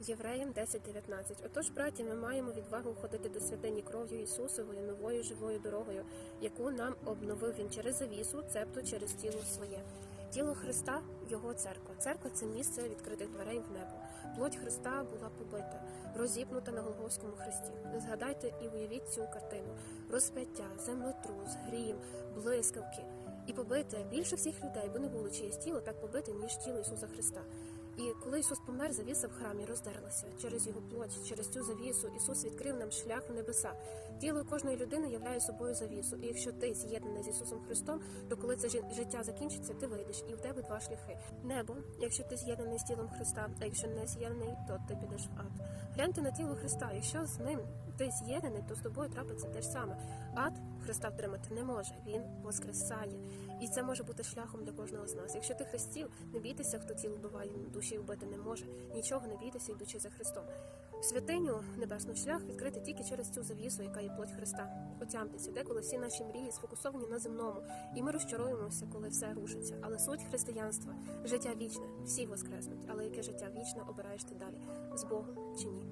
Євреям 10.19. Отож, браті, ми маємо відвагу ходити до святині кров'ю Ісусовою новою живою дорогою, яку нам обновив Він через завісу, цебто через тіло своє. Тіло Христа Його церква. Церква це місце відкритих дверей в небо. Плоть Христа була побита, розіпнута на Голгофському хресті. Згадайте і уявіть цю картину: розп'яття, землетрус, грім, блискавки. І побите більше всіх людей, бо не було чиєсь тіло так побите, ніж тіло Ісуса Христа. І коли Ісус помер, завіса в храмі роздерлася через його плоть, через цю завісу Ісус відкрив нам шлях в небеса. Тіло кожної людини являє собою завісу. І якщо ти з'єднаний з Ісусом Христом, то коли це жи- життя закінчиться, ти вийдеш, і в тебе два шляхи. Небо, якщо ти з'єднаний з тілом Христа, а якщо не з'єднаний, то ти підеш в ад. Гляньте на тіло Христа. Якщо з ним ти з'єднаний, то з тобою трапиться те ж саме. Ад Христа втримати не може. Він воскресає. І це може бути шляхом для кожного з нас. Якщо ти хрестів, не бійтеся, хто тіло вбиває, душі вбити не може. Нічого не бійтеся, йдучи за Христом. Святиню небесний шлях відкрити тільки через цю завісу, яка є плоть Христа. Отямтеся, деколи всі наші мрії сфокусовані на земному, і ми розчаруємося, коли все рушиться. Але суть християнства життя вічне, всі воскреснуть. Але яке життя вічне обираєш ти далі з Богом чи ні?